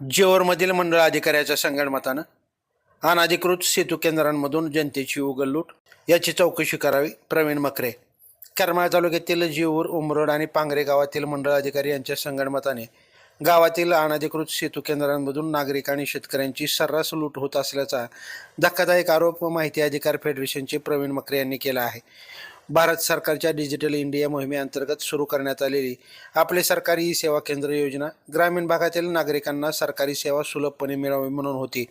जेओरमधील मंडळ अधिकाऱ्याच्या संगणमतानं अनाधिकृत सेतू केंद्रांमधून जनतेची उगललूट याची चौकशी करावी प्रवीण मकरे. करमाळ तालुक्यातील जेऊर उमरोड आणि पांगरे गावातील मंडळ अधिकारी यांच्या संगणमताने गावातील अनाधिकृत सेतू केंद्रांमधून नागरिक आणि शेतकऱ्यांची सर्रास लूट होत असल्याचा धक्कादायक आरोप माहिती अधिकार फेडरेशनचे प्रवीण मकरे यांनी केला आहे. भारत सरकारच्या डिजिटल इंडिया मोहिमेअंतर्गत सुरू करण्यात आलेली आपले सरकारी ई सेवा केंद्र योजना ग्रामीण भागातील नागरिकांना सरकारी सेवा सुलभपणे मिळावी म्हणून होती.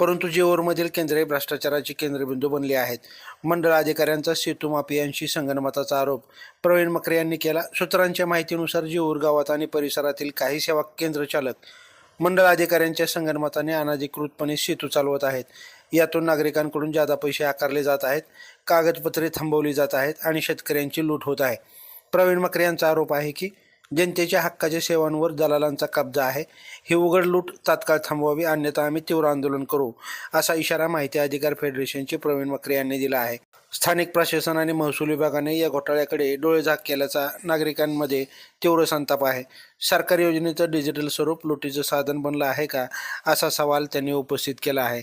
परंतु जेओरमधील केंद्रे भ्रष्टाचाराची केंद्रबिंदू बनली आहेत. मंडळ अधिकाऱ्यांचा सेतू माफियांशी संगणमताचा आरोप प्रवीण मकरे यांनी केला. सूत्रांच्या माहितीनुसार जेऊर गावात आणि परिसरातील काही सेवा केंद्र चालक मंडळ अधिकाऱ्यांच्या संगणमताने अनधिकृतपणे सेतू चालवत आहेत. यातून नागरिकांकडून जादा पैसे आकारले जात आहेत कागदपत्रे थांबवली जात आहेत आणि शेतकऱ्यांची लूट होत आहे. प्रवीण मकरे यांचा आरोप आहे की जनतेच्या हक्काच्या सेवांवर दलालांचा कब्जा आहे. ही उघड लूट तात्काळ थांबवावी अन्यथा आम्ही तीव्र आंदोलन करू असा इशारा माहिती अधिकार फेडरेशनचे प्रवीण मकरे यांनी दिला आहे. स्थानिक प्रशासन आणि महसूल विभागाने या घोटाळ्याकडे डोळेझाक केल्याचा नागरिकांमध्ये तीव्र संताप आहे. सरकारी योजनेचं डिजिटल स्वरूप लुटीचं साधन बनलं आहे का असा सवाल त्यांनी उपस्थित केला आहे.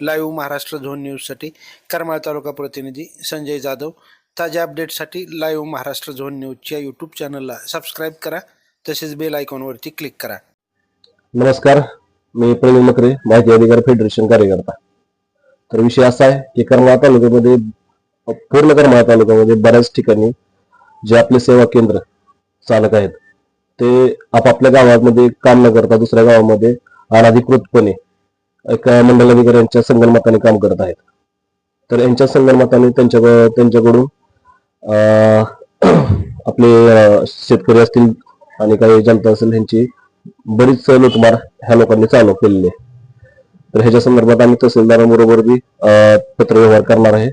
लाईव्ह महाराष्ट्र झोन न्यूजसाठी करमाळ तालुका प्रतिनिधी संजय जाधव. ताज्या अपडेटसाठी लाईव्ह महाराष्ट्र झोन न्यूजच्या यूट्यूब चॅनलला सबस्क्राईब करा तसेच बेल आयकॉनवरती क्लिक करा. नमस्कार मी प्रवीण मकरे माहिती अधिकार फेडरेशन कार्यकर्ता. तर विषय असा आहे की करमाळा तालुक्यामध्ये पूर्ण करमाळा तालुक्यामध्ये बऱ्याच ठिकाणी जे आपले सेवा केंद्र चालक आहेत ते आपापल्या गावामध्ये काम न करता दुसऱ्या गावामध्ये अनाधिकृतपणे एका मंडलाधिकाऱ्यांच्या संगणमताने काम करत आहेत. तर यांच्या संगणमताने त्यांच्या त्यांच्याकडून आपले शेतकरी असतील आणि काही जनता असेल यांची बरीच लुटमार ह्या लोकांनी चालू केलेली आहे. तर ह्याच्या संदर्भात आम्ही तहसीलदारांबरोबर बी पत्रव्यवहार करणार आहे.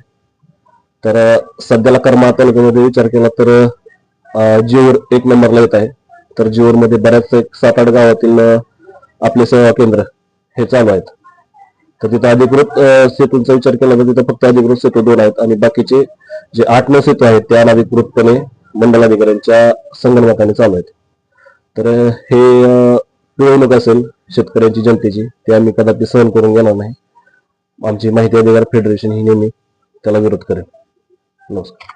तर सध्याला कर्मा तालुक्यामध्ये विचार केला तर जिओर जीवर एक नंबरला येत आहे. तर जीवर मध्ये बऱ्याच एक सात आठ गावातील आपले सेवा केंद्र हे चालू आहेत. तर तिथं अधिकृत सेतूंचा विचार केला तर तिथं फक्त अधिकृत सेतू दोन आहेत आणि बाकीचे जे आठ नऊ सेतू आहेत ते अनधिकृतपणे मंडलाधिकाऱ्यांच्या संगणकाने चालू आहेत. तर हे पिळवणूक असेल शेतकऱ्यांची जनतेची ते आम्ही कदापि सहन करून घेणार नाही. आमची माहिती अधिकार फेडरेशन ही नेहमी त्याला विरोध करेल. नमस्कार.